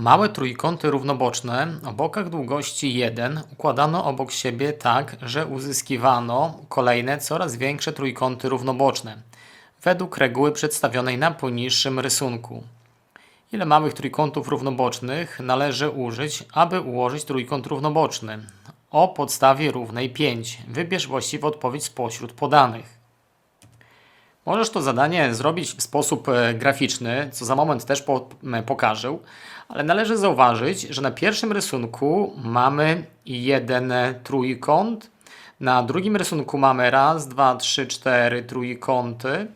Małe trójkąty równoboczne o bokach długości 1 układano obok siebie tak, że uzyskiwano kolejne coraz większe trójkąty równoboczne, według reguły przedstawionej na poniższym rysunku. Ile małych trójkątów równobocznych należy użyć, aby ułożyć trójkąt równoboczny? O podstawie równej 5. Wybierz właściwą odpowiedź spośród podanych. Możesz to zadanie zrobić w sposób e, graficzny, co za moment też po, pokażę, ale należy zauważyć, że na pierwszym rysunku mamy jeden trójkąt, na drugim rysunku mamy raz, dwa, trzy, cztery trójkąty,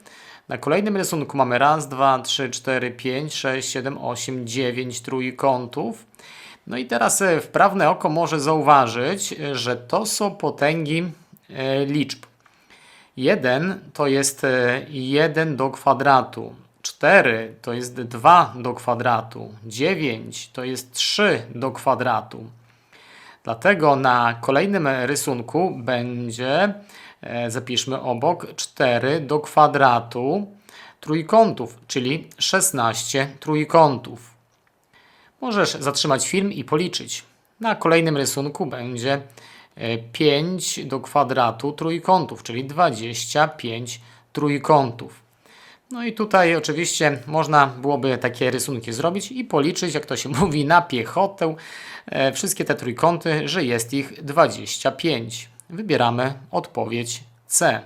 na kolejnym rysunku mamy raz, dwa, trzy, cztery, pięć, sześć, siedem, osiem, dziewięć trójkątów. No i teraz e, wprawne oko może zauważyć, e, że to są potęgi liczb. 1 to jest 1 do kwadratu. 4 to jest 2 do kwadratu. 9 to jest 3 do kwadratu. Dlatego na kolejnym rysunku będzie, e, zapiszmy obok, 4 do kwadratu trójkątów, czyli 16 trójkątów. Możesz zatrzymać film i policzyć. Na kolejnym rysunku będzie e, 5 do kwadratu trójkątów, czyli 25 trójkątów. No i tutaj oczywiście można byłoby takie rysunki zrobić i policzyć, jak to się mówi, na piechotę e, wszystkie te trójkąty, że jest ich 25. Wybieramy odpowiedź C.